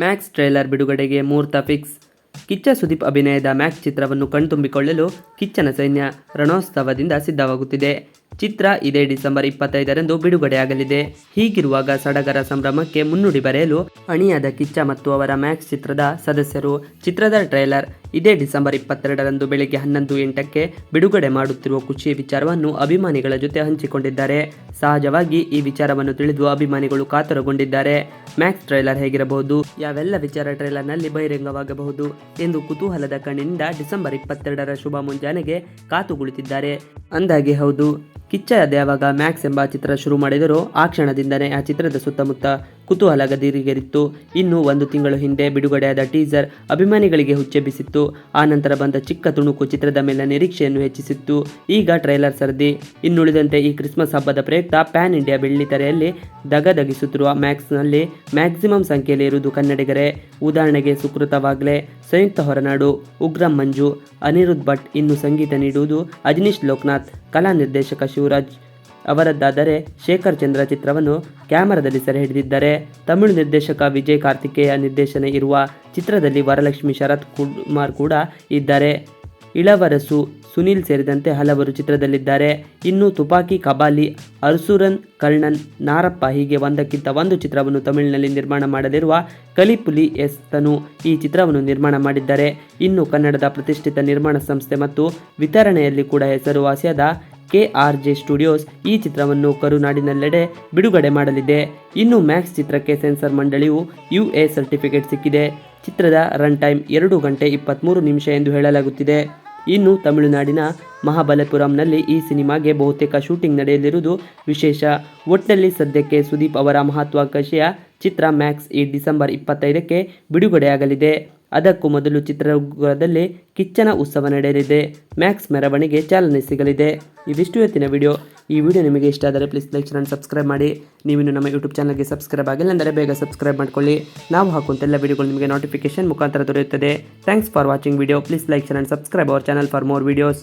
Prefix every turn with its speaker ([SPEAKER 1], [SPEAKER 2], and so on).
[SPEAKER 1] Max trailer ಬಿಡುಗಡೆಗೆ ಮುಹೂರ್ತ fix Kichcha Sudeep ಅಭಿನಯದ ಮ್ಯಾಕ್ಸ್ ಚಿತ್ರವನ್ನು ಕಣ್ತುಂಬಿಕೊಳ್ಳಲು ಕಿಚ್ಚನ ಸೈನ್ಯ ರಣೋತ್ಸವದಿಂದ ಸಿದ್ಧವಾಗುತ್ತಿದೆ. ಚಿತ್ರ ಇದೇ ಡಿಸೆಂಬರ್ ಇಪ್ಪತ್ತೈದರಂದು ಬಿಡುಗಡೆಯಾಗಲಿದೆ. ಹೀಗಿರುವಾಗ ಸಡಗರ ಸಂಭ್ರಮಕ್ಕೆ ಮುನ್ನುಡಿ ಬರೆಯಲು ಅಣಿಯಾದ ಕಿಚ್ಚ ಮತ್ತು ಅವರ ಮ್ಯಾಕ್ಸ್ ಚಿತ್ರದ ಸದಸ್ಯರು ಚಿತ್ರದ ಟ್ರೇಲರ್ ಇದೇ ಡಿಸೆಂಬರ್ ಇಪ್ಪತ್ತೆರಡರಂದು ಬೆಳಿಗ್ಗೆ ಹನ್ನೊಂದು ಎಂಟಕ್ಕೆ ಬಿಡುಗಡೆ ಮಾಡುತ್ತಿರುವ ಖುಷಿಯ ವಿಚಾರವನ್ನು ಅಭಿಮಾನಿಗಳ ಜೊತೆ ಹಂಚಿಕೊಂಡಿದ್ದಾರೆ. ಸಹಜವಾಗಿ ಈ ವಿಚಾರವನ್ನು ತಿಳಿದು ಅಭಿಮಾನಿಗಳು ಕಾತರಗೊಂಡಿದ್ದಾರೆ. Max trailer ಹೇಗಿರಬಹುದು? ಯಾವೆಲ್ಲ ವಿಚಾರ ಟ್ರೈಲರ್ನಲ್ಲಿ ಬಹಿರಂಗವಾಗಬಹುದು? ಎಂದು ಕುತೂಹಲದ ಕಣ್ಣಿನಿಂದ ಡಿಸೆಂಬರ್ ಇಪ್ಪತ್ತೆರಡರ ಶುಭ ಮುಂಜಾನೆಗೆ ಕಾತುಗುಳಿತಿದ್ದಾರೆ. ಅಂದಾಗೆ ಹೌದು. ಕಿಚ್ಚ ಯಾವಾಗ ಮ್ಯಾಕ್ಸ್ ಎಂಬ ಚಿತ್ರ ಶುರು ಮಾಡಿದರೂ ಆ ಕ್ಷಣದಿಂದನೇ ಆ ಚಿತ್ರದ ಸುತ್ತಮುತ್ತ ಕುತೂಹಲ ಗದಿರಿಗೇರಿತ್ತು. ಇನ್ನು ಒಂದು ತಿಂಗಳು ಹಿಂದೆ ಬಿಡುಗಡೆಯಾದ ಟೀಸರ್ ಅಭಿಮಾನಿಗಳಿಗೆ ಹುಚ್ಚೆಬ್ಬಿಸಿತ್ತು. ಆ ನಂತರ ಬಂದ ಚಿಕ್ಕ ತುಣುಕು ಚಿತ್ರದ ಮೇಲೆ ನಿರೀಕ್ಷೆಯನ್ನು ಹೆಚ್ಚಿಸಿತ್ತು. ಈಗ ಟ್ರೈಲರ್ ಸರದಿ. ಇನ್ನುಳಿದಂತೆ ಈ ಕ್ರಿಸ್ಮಸ್ ಹಬ್ಬದ ಪ್ರಯುಕ್ತ ಪ್ಯಾನ್ ಇಂಡಿಯಾ ಬೆಳ್ಳಿತೆರೆಯಲ್ಲಿ ದಗದಗಿಸುತ್ತಿರುವ ಮ್ಯಾಕ್ಸ್ನಲ್ಲಿ ಮ್ಯಾಕ್ಸಿಮಮ್ ಸಂಖ್ಯೆಯಲ್ಲಿ ಇರುವುದು ಕನ್ನಡಿಗರೇ. ಉದಾಹರಣೆಗೆ ಸುಕೃತವಾಗ್ಲೆ ಸಂಯುಕ್ತ ಹೊರನಾಡು, ಉಗ್ರಂ ಮಂಜು, ಅನಿರುದ್ಧ್ ಭಟ್ ಇನ್ನು ಸಂಗೀತ ನೀಡುವುದು ಅಜನೀಶ್ ಲೋಕನಾಥ್ ಕಲಾ ನಿರ್ದೇಶಕ ಶಿವರಾಜ್ ಅವರದ್ದಾದರೆ ಶೇಖರ್ ಚಂದ್ರ ಚಿತ್ರವನ್ನು ಕ್ಯಾಮರಾದಲ್ಲಿ ಸೆರೆ ಹಿಡಿದಿದ್ದಾರೆ. ತಮಿಳು ನಿರ್ದೇಶಕ ವಿಜಯ್ ಕಾರ್ತಿಕೇಯ ನಿರ್ದೇಶನ ಇರುವ ಚಿತ್ರದಲ್ಲಿ ವರಲಕ್ಷ್ಮಿ ಶರತ್ ಕುಮಾರ್ ಕೂಡ ಇದ್ದಾರೆ. ಇಳವರಸು ಸುನೀಲ್ ಸೇರಿದಂತೆ ಹಲವರು ಚಿತ್ರದಲ್ಲಿದ್ದಾರೆ. ಇನ್ನು ತುಪಾಕಿ, ಕಬಾಲಿ, ಅರ್ಸುರನ್, ಕರ್ಣನ್, ನಾರಪ್ಪ ಹೀಗೆ ಒಂದಕ್ಕಿಂತ ಒಂದು ಚಿತ್ರವನ್ನು ತಮಿಳಿನಲ್ಲಿ ನಿರ್ಮಾಣ ಮಾಡಲಿರುವ ಕಲಿಪುಲಿ ಎಸ್ ತನು ಈ ಚಿತ್ರವನ್ನು ನಿರ್ಮಾಣ ಮಾಡಿದ್ದಾರೆ. ಇನ್ನು ಕನ್ನಡದ ಪ್ರತಿಷ್ಠಿತ ನಿರ್ಮಾಣ ಸಂಸ್ಥೆ ಮತ್ತು ವಿತರಣೆಯಲ್ಲಿ ಕೂಡ ಹೆಸರುವಾಸಿಯಾದ ಕೆ ಆರ್ ಜೆ ಸ್ಟುಡಿಯೋಸ್ ಈ ಚಿತ್ರವನ್ನು ಕರುನಾಡಿನೆಲ್ಲೆಡೆ ಬಿಡುಗಡೆ ಮಾಡಲಿದೆ. ಇನ್ನು ಮ್ಯಾಕ್ಸ್ ಚಿತ್ರಕ್ಕೆ ಸೆನ್ಸರ್ ಮಂಡಳಿಯು ಯು ಎ ಸರ್ಟಿಫಿಕೇಟ್ ಸಿಕ್ಕಿದೆ. ಚಿತ್ರದ ರನ್ ಟೈಮ್ ಎರಡು ಗಂಟೆ ಇಪ್ಪತ್ತ್ಮೂರು ನಿಮಿಷ ಎಂದು ಹೇಳಲಾಗುತ್ತಿದೆ. ಇನ್ನು ತಮಿಳುನಾಡಿನ ಮಹಾಬಲಪುರಂನಲ್ಲಿ ಈ ಸಿನಿಮಾಗೆ ಬಹುತೇಕ ಶೂಟಿಂಗ್ ನಡೆಯಲಿರುವುದು ವಿಶೇಷ. ಒಟ್ಟಿನಲ್ಲಿ ಸದ್ಯಕ್ಕೆ ಸುದೀಪ್ ಅವರ ಮಹತ್ವಾಕಾಂಕ್ಷೆಯ ಚಿತ್ರ ಮ್ಯಾಕ್ಸ್ ಈ ಡಿಸೆಂಬರ್ ಇಪ್ಪತ್ತೈದಕ್ಕೆ ಬಿಡುಗಡೆಯಾಗಲಿದೆ. ಅದಕ್ಕೂ ಮೊದಲು ಚಿತ್ರದುರ್ಗದಲ್ಲಿ ಕಿಚ್ಚನ ಉತ್ಸವ ನಡೆಯಲಿದೆ. ಮ್ಯಾಕ್ಸ್ ಮೆರವಣಿಗೆ ಚಾಲನೆ ಸಿಗಲಿದೆ. ಇದಿಷ್ಟು ಇವತ್ತಿನ ವಿಡಿಯೋ. ಈ ವಿಡಿಯೋ ನಿಮಗೆ ಇಷ್ಟ ಆದರೆ ಪ್ಲೀಸ್ ಲೈಕ್ ಚಾನಲ್ ಸಬ್ಸ್ಕ್ರೈಬ್ ಮಾಡಿ. ನೀವಿನ್ನು ನಮ್ಮ ಯೂಟ್ಯೂಬ್ ಚಾನಲ್ಗೆ ಸಬ್ಸ್ಕ್ರೈಬ್ ಆಗಿಲ್ಲ ಅಂದರೆ ಬೇಗ ಸಬ್ಸ್ಕ್ರೈಬ್ ಮಾಡ್ಕೊಳ್ಳಿ. ನಾವು ಹಾಕುವಂತೆಲ್ಲ ವಿಡಿಯೋಗಳು ನಿಮಗೆ ನೋಟಿಫಿಕೇಶನ್ ಮುಖಾಂತರ ದೊರೆಯುತ್ತದೆ. Thanks for watching video please like channel subscribe our channel for more videos